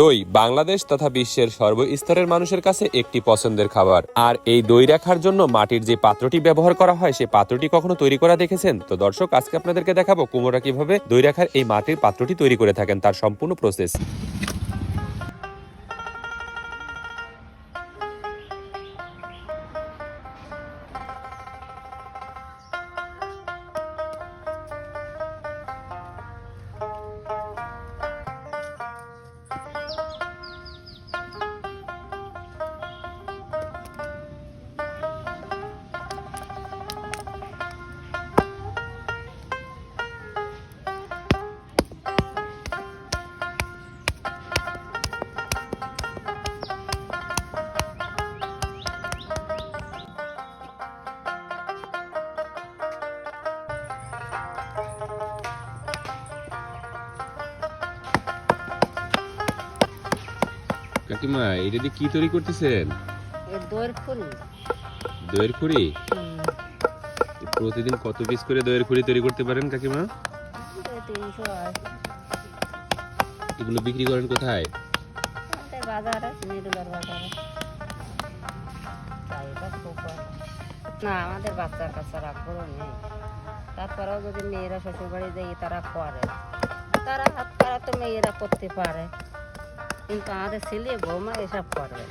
দই বাংলাদেশ তথা বিশ্বের সর্বস্তরের মানুষের কাছে একটি পছন্দের খাবার। আর এই দই রাখার জন্য মাটির যে পাত্রটি ব্যবহার করা হয় সেই পাত্রটি কখনো তৈরি করা দেখেছেন? তো দর্শক, আজকে আপনাদেরকে দেখাবো কুমোরা কীভাবে দই রাখার এই মাটির পাত্রটি তৈরি করে থাকেন, তার সম্পূর্ণ প্রসেস কাকিমা এটা দিয়ে কি তৈরি করতেছেন? দইয়ের খুঁড়ি। প্রতিদিন কত পিস করে দইয়ের খুঁড়ি তৈরি করতে পারেন কাকিমা এগুলো বিক্রি করেন কোথায়? বাজারে না আমাদের বাচ্চার কাছে আগ্রহ নেই তারপরেও যদি মেয়েরা শ্বশুর বাড়ি যাই তারা করে। তারা তারা তো মেয়েরা করতে পারে। কিন্তু আমাদের ছেলে বৌমা এসব করবে